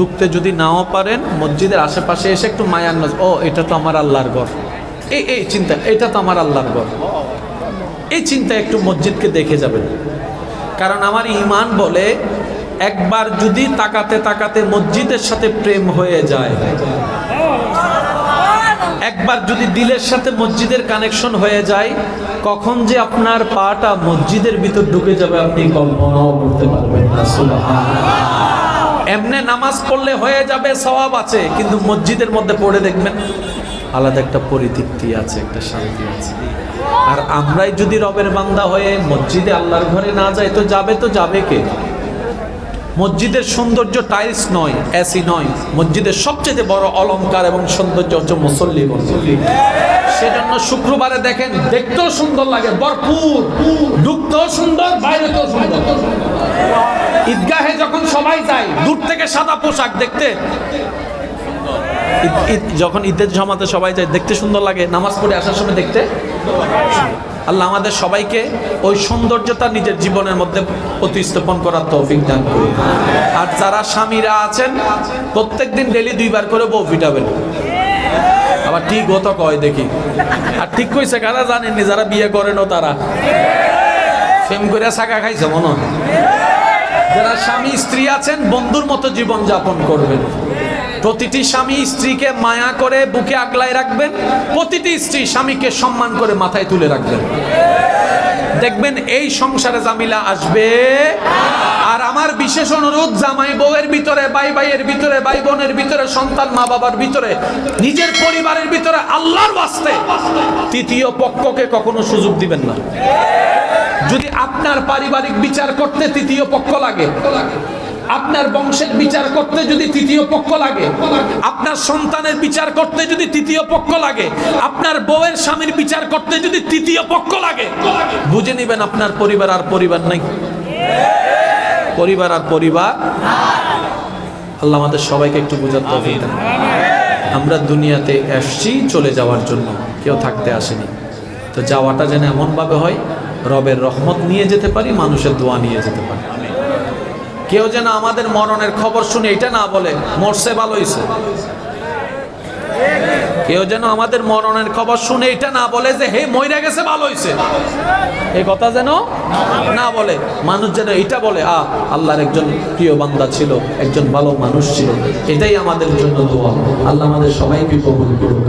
ঢুকতে যদি নাও পারেন, মসজিদের আশেপাশে এসে একটু মায়ার নজ ও, এটা তো আমার আল্লাহর ঘর। এই এই চিন্তা, এটা তো আমার আল্লাহর ঘর। এই চিন্তা একটু মসজিদকে দেখে যাবেন। কারণ আমার ইমান বলে, একবার যদি তাকাতে তাকাতে মসজিদের সাথে প্রেম হয়ে যায়, একবার যদি দিলের সাথে মসজিদের কানেকশন হয়ে যায়, কখন যে আপনার পাটা মসজিদের ভিতর ঢুকে যাবে, আপনি কল্পনাও করতে পারবেন না। এমনে নামাজ পড়লে হয়ে যাবে, সওয়াব আছে। কিন্তু মসজিদের মধ্যে পড়ে দেখবেন আলাদা একটা পরিতৃপ্তি আছে, একটা শান্তি আছে। আর আমরাই যদি রবের বান্দা হয়ে মসজিদে আল্লাহর ঘরে না যাই, তো যাবে তো যাবে কে? মসজিদের সৌন্দর্য টাইলস নয়, এসি নয়। মসজিদের সবচেয়ে বড় অলংকার এবং সৌন্দর্য হচ্ছে মুসল্লি মুসল্লি সেজন্য শুক্রবারে দেখেন, দেখতেও সুন্দর লাগে, ভরপুর। ঢুকতেও সুন্দর, বাইরেতেও সুন্দর। ঈদগাহে সবাই যায় দূর থেকে সাদা পোশাক দেখতে। যখন ঈদের জমাতে সবাই যায়, দেখতে সুন্দর লাগে। নামাজ পড়ে আসার সময় দেখতে আল্লাহ আমাদের সবাইকে ওই সৌন্দর্যতা নিজের জীবনের মধ্যে প্রতিস্থাপন করার তৌফিক দান করুন। আর যারা স্বামীরা আছেন, প্রত্যেকদিন ডেলি দুইবার করে বউ ফিটাবেন আবার ঠিক হতো কয় দেখি। আর ঠিক কইছে, কারা জানেননি, যারা বিয়ে করেনও তারা। ফেম করে ছাকা খাইছে মনে হয়। যারা স্বামী স্ত্রী আছেন, বন্ধুর মতো জীবন যাপন করবেন। প্রতিটি স্বামী স্ত্রীকে মায়া করে বুকে আগলায় রাখবেন, প্রতিটি স্ত্রী স্বামীকে সম্মান করে মাথায় তুলে রাখবেন। দেখবেন এই সংসারে জামিলা আসবে। আর আমার বিশেষ অনুরোধ, জামাই বউয়ের ভিতরে ভাই ভাইয়ের ভিতরে ভাই বোনের ভিতরে, সন্তান, মা বাবার ভিতরে, নিজের পরিবারের ভিতরে আল্লাহর বাস্তে তৃতীয় পক্ষকে কখনো সুযোগ দিবেন না। যদি আপনার পারিবারিক বিচার করতে তৃতীয় পক্ষ লাগে, আপনার বংশের বিচার করতে যদি তৃতীয় পক্ষ লাগে, আপনার সন্তানের বিচার করতে যদি তৃতীয় পক্ষ লাগে, আপনার বউয়ের স্বামীর বিচার করতে যদি তৃতীয় পক্ষ লাগে, বুঝে নেবেন আপনার পরিবার আর পরিবার নাই? পরিবার আর পরিবার আল্লাহ আমাদের সবাইকে একটু বোঝাতে আমরা দুনিয়াতে এসছি চলে যাওয়ার জন্য, কেউ থাকতে আসেনি। তো যাওয়াটা যেন এমনভাবে হয় রবের রহমত নিয়ে যেতে পারি, মানুষের দোয়া নিয়ে যেতে পারি। কেউ যেন আমাদের মরণের খবর শুনে এটা না বলে, মরছে ভালো হইছে কেউ যেন আমাদের মরণের খবর শুনে এটা না বলে যে, হে, মইরা গেছে ভালো হয়েছে এই কথা যেন না বলে, মানুষ যেন এটা বলে আ আল্লাহর একজন প্রিয় বান্দা ছিল, একজন ভালো মানুষ ছিল। এটাই আমাদের জন্য দোয়া। আল্লাহ আমাদের সবাইকে কবুল করুক